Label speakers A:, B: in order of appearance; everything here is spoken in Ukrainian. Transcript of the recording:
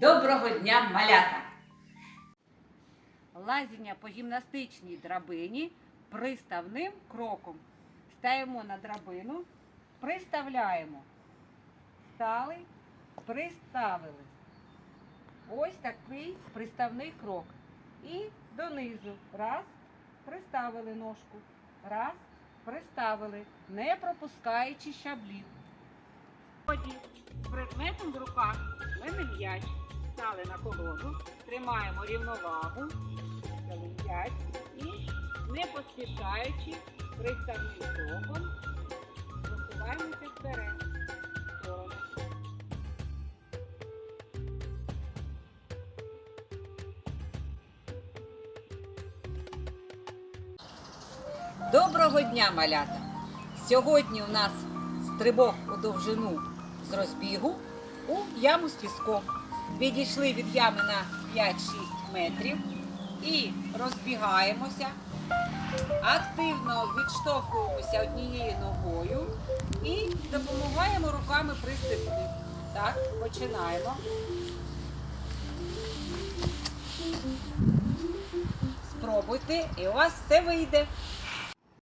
A: Доброго дня, малята!
B: Лазіння по гімнастичній драбині приставним кроком. Стаємо на драбину, приставляємо. Стали, приставили. Ось такий приставний крок. І донизу. Раз, приставили ножку. Раз, приставили, не пропускаючи щаблів. Тоді з предметом в руках в мене м'яч. Стали на колону, тримаємо рівновагу, м'яч і не поспішаючи приставним кроком просуваємося вперед.
A: Доброго дня, малята! Сьогодні у нас стрибок у довжину з розбігу у яму з піском. Відійшли від ями на 5-6 метрів і розбігаємося. Активно відштовхуємося однією ногою і допомагаємо руками пристебти. Так, починаємо. Спробуйте, і у вас все вийде.